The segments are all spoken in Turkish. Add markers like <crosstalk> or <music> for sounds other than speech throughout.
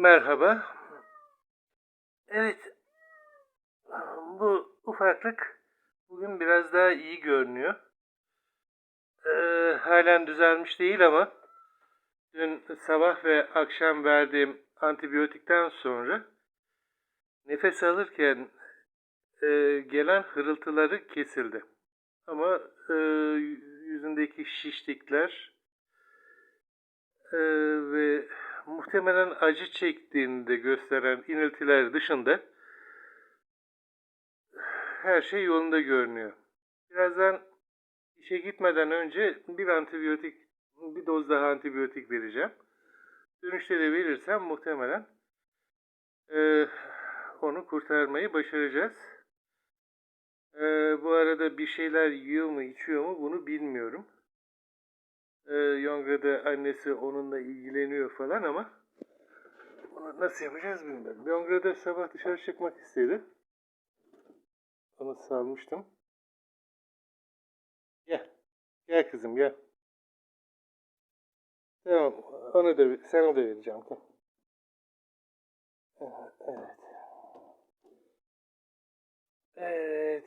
Merhaba. Evet. Bu ufaklık bugün biraz daha iyi görünüyor. Ee, halen düzelmiş değil ama dün sabah ve akşam verdiğim antibiyotikten sonra nefes alırken e, gelen hırıltıları kesildi. Ama e, yüzündeki şişlikler e, ve muhtemelen acı çektiğini de gösteren iniltiler dışında her şey yolunda görünüyor. Birazdan işe gitmeden önce bir antibiyotik, bir doz daha antibiyotik vereceğim. Dönüşte de verirsem muhtemelen e, onu kurtarmayı başaracağız. E, bu arada bir şeyler yiyor mu, içiyor mu bunu bilmiyorum. E, Yongra'da annesi onunla ilgileniyor falan ama bunu nasıl yapacağız bilmiyorum. Yongra'da sabah dışarı çıkmak istedi. Onu salmıştım. Gel. Gel kızım gel. Tamam. Onu da sana da vereceğim. Gel. Evet. Evet.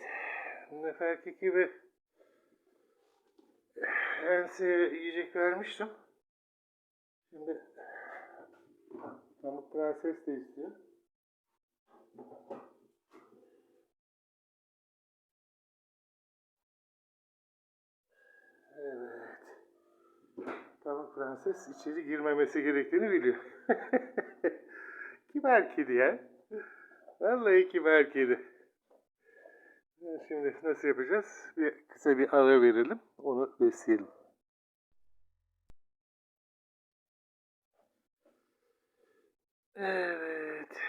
Neferki gibi enseye yiyecek vermiştim. Şimdi Pamuk Prenses de istiyor. Evet. Pamuk Prenses içeri girmemesi gerektiğini biliyor. <laughs> kibar kedi ya. Vallahi kibar kedi. Şimdi nasıl yapacağız? Bir kısa bir ara verelim. Onu besleyelim. Evet.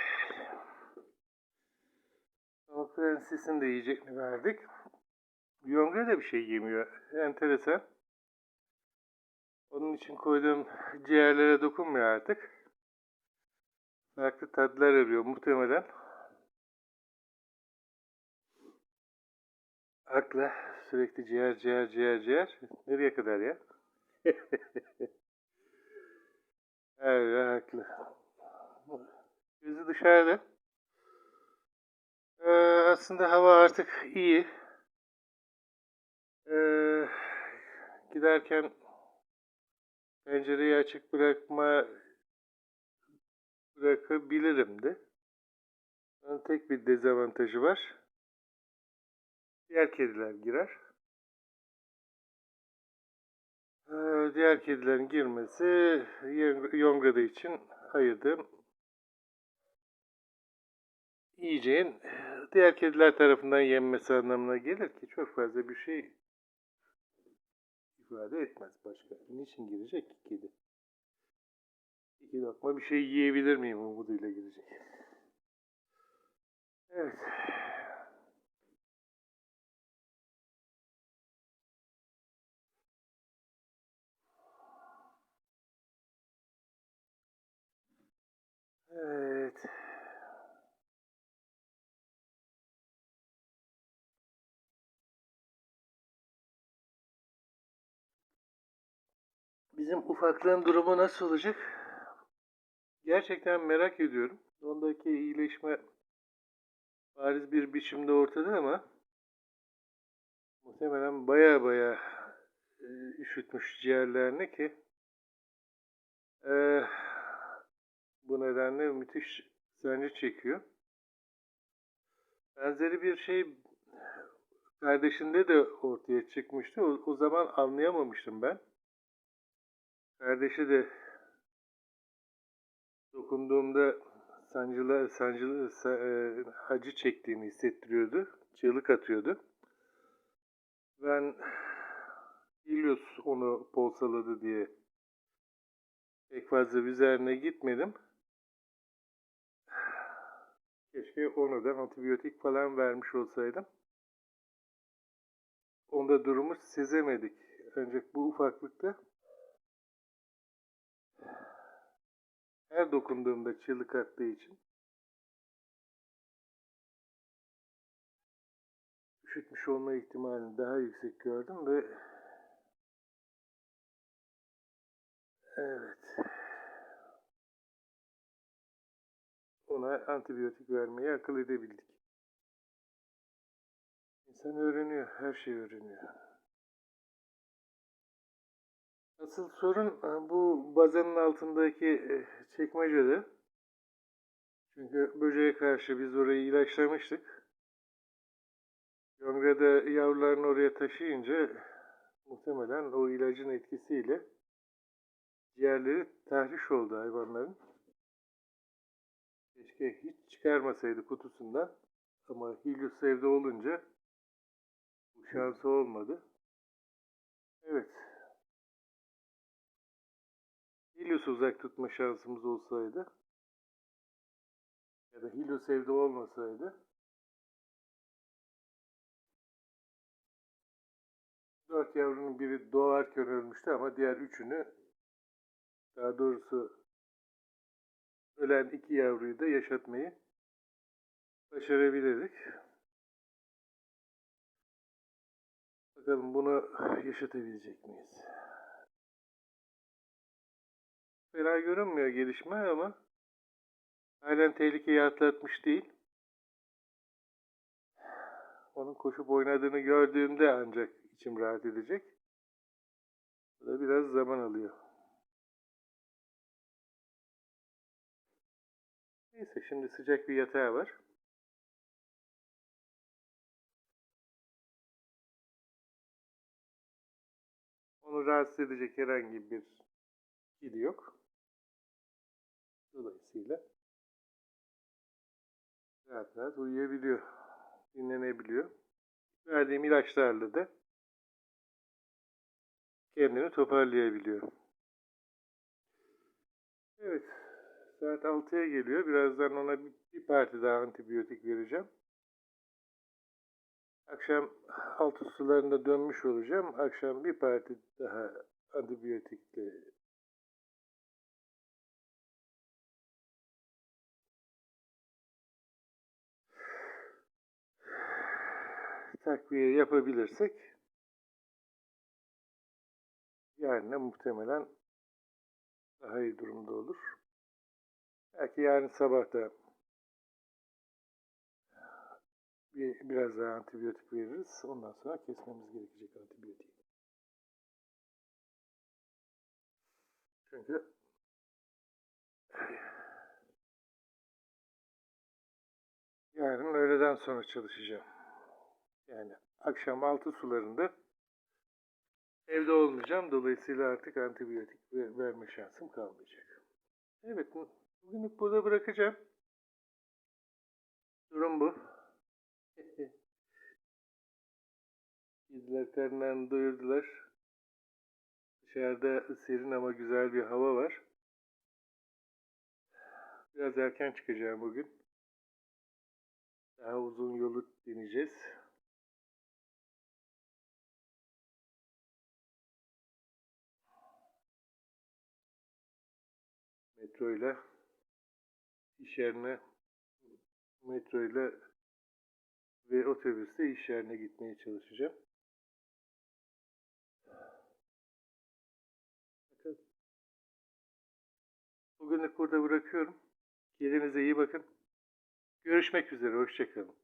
Prenses'in de yiyecekini verdik. Yongre de bir şey yemiyor. Enteresan. Onun için koyduğum ciğerlere dokunmuyor artık. Farklı tatlar arıyor muhtemelen. Akla sürekli ciğer ciğer ciğer ciğer. Nereye kadar ya? <laughs> evet haklı. Gözü dışarıda. Ee, aslında hava artık iyi. Ee, giderken pencereyi açık bırakma bırakabilirim de. Onun tek bir dezavantajı var. Diğer kediler girer. Ee, diğer kedilerin girmesi Yongra'da için ayırdığım yiyeceğin diğer kediler tarafından yenmesi anlamına gelir ki çok fazla bir şey ifade etmez başka. Niçin girecek ki kedi? İki lokma bir şey yiyebilir miyim umuduyla girecek. Evet. Bizim ufaklığın durumu nasıl olacak? Gerçekten merak ediyorum. Ondaki iyileşme bariz bir biçimde ortada ama muhtemelen baya baya e, üşütmüş ciğerlerini ki e, bu nedenle müthiş sancı çekiyor. Benzeri bir şey kardeşinde de ortaya çıkmıştı. O, o zaman anlayamamıştım ben. Kardeşi de dokunduğumda sancılı, sancılı e, acı çektiğini hissettiriyordu. Çığlık atıyordu. Ben Helios onu polsaladı diye pek fazla üzerine gitmedim. Keşke onu da antibiyotik falan vermiş olsaydım. Onda durumu sezemedik. Ancak bu ufaklıkta her dokunduğumda çığlık attığı için üşütmüş olma ihtimalini daha yüksek gördüm ve evet ona antibiyotik vermeyi akıl edebildik. İnsan öğreniyor, her şeyi öğreniyor. Asıl sorun e, bu bazanın altındaki e, çekmecede. Çünkü böceğe karşı biz orayı ilaçlamıştık. Yonga'da yavrularını oraya taşıyınca muhtemelen o ilacın etkisiyle ciğerleri tahriş oldu hayvanların. Keşke hiç çıkarmasaydı kutusundan. Ama Helios evde olunca bu şansı olmadı. Evet. Helios'u uzak tutma şansımız olsaydı ya da Helios evde olmasaydı dört yavrunun biri doğarken ölmüştü ama diğer üçünü daha doğrusu ölen iki yavruyu da yaşatmayı başarabilirdik. Bakalım bunu yaşatabilecek miyiz? Fena görünmüyor gelişme ama halen tehlikeyi atlatmış değil. Onun koşup oynadığını gördüğümde ancak içim rahat edecek. Bu da biraz zaman alıyor. Neyse şimdi sıcak bir yatağı var. Onu rahatsız edecek herhangi bir kili yok. Dolayısıyla rahat rahat uyuyabiliyor. Dinlenebiliyor. Verdiğim ilaçlarla da kendini toparlayabiliyor. Evet. Saat 6'ya geliyor. Birazdan ona bir, parti daha antibiyotik vereceğim. Akşam altı sularında dönmüş olacağım. Akşam bir parti daha antibiyotikle takviye yapabilirsek yarın muhtemelen daha iyi durumda olur. Belki yarın sabah da bir, biraz daha antibiyotik veririz. Ondan sonra kesmemiz gerekecek antibiyotiği. Çünkü yarın öğleden sonra çalışacağım. Yani akşam altı sularında evde olmayacağım. Dolayısıyla artık antibiyotik ver- verme şansım kalmayacak. Evet, bu- bugünlük burada bırakacağım. Durum bu. <laughs> Kediler karnlarını doyurdular. Dışarıda serin ama güzel bir hava var. Biraz erken çıkacağım bugün. Daha uzun yolu deneyeceğiz. Metro ile iş yerine metro ile ve otobüste iş yerine gitmeye çalışacağım. Bugünlük burada bırakıyorum. Kendinize iyi bakın. Görüşmek üzere. Hoşçakalın.